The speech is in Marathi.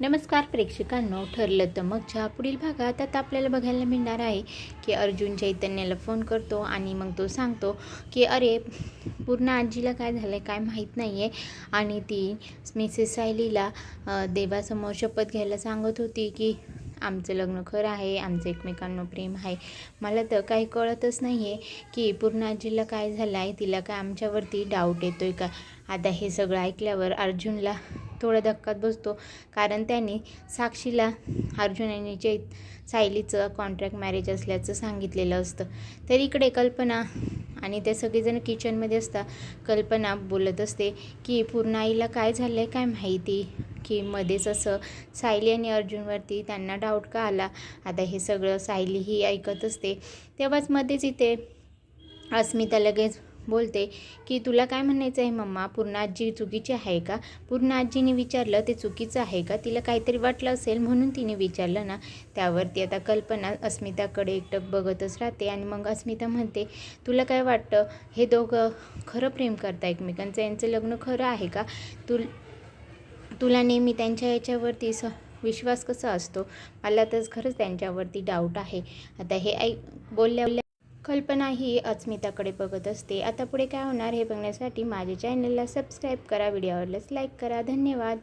नमस्कार प्रेक्षकांनो ठरलं तर मग ज्या पुढील भागात आता आपल्याला बघायला मिळणार आहे की अर्जुन चैतन्याला फोन करतो आणि मग तो सांगतो की अरे पूर्ण आजीला काय झालं आहे काय माहीत नाही आहे आणि ती मिसेस सायलीला देवासमोर शपथ घ्यायला सांगत होती की आमचं लग्न खरं आहे आमचं एकमेकांना प्रेम आहे. मला तर काही कळतच नाही आहे की पूर्ण आजीला काय झालं आहे तिला काय आमच्यावरती डाऊट येतो आहे का? आता हे सगळं ऐकल्यावर अर्जुनला थोडा धक्कात बसतो. कारण त्यांनी साक्षीला अर्जुन आणि चैत सायलीचं कॉन्ट्रॅक्ट मॅरेज असल्याचं सांगितलेलं असतं. तर इकडे कल्पना आणि ते सगळेजण किचनमध्ये असतात कल्पना बोलत असते की पूर्ण आईला काय झालं आहे काय माहिती? की मध्येच असं सायली आणि अर्जुनवरती त्यांना डाऊट का आला? आता हे सगळं सायली ही ऐकत असते. तेव्हाच मध्येच इथे अस्मिता लगेच बोलते की तुला काय म्हणायचं आहे मम्मा? पूर्ण आजी चुकीची आहे का? पूर्ण आजीने विचारलं ते चुकीचं आहे का? तिला काहीतरी वाटलं असेल म्हणून तिने विचारलं ना. त्यावरती आता कल्पना अस्मिताकडे एकटक बघतच राहते आणि मग अस्मिता म्हणते तुला काय वाटतं? हे दोघं खरं प्रेम करता एकमेकांचं? यांचं लग्न खरं आहे का? तु तुला नेहमी त्यांच्या याच्यावरती स विश्वास कसा असतो? मला तर खरंच त्यांच्यावरती डाऊट आहे. आता हे ऐक बोलल्या बोलल्या कल्पना ही अस्मिताकडे बघत असते. आता पुढे काय होणार हे बघण्यासाठी माझ्या चॅनलला सबस्क्राईब करा व्हिडिओवरच लाईक करा. धन्यवाद.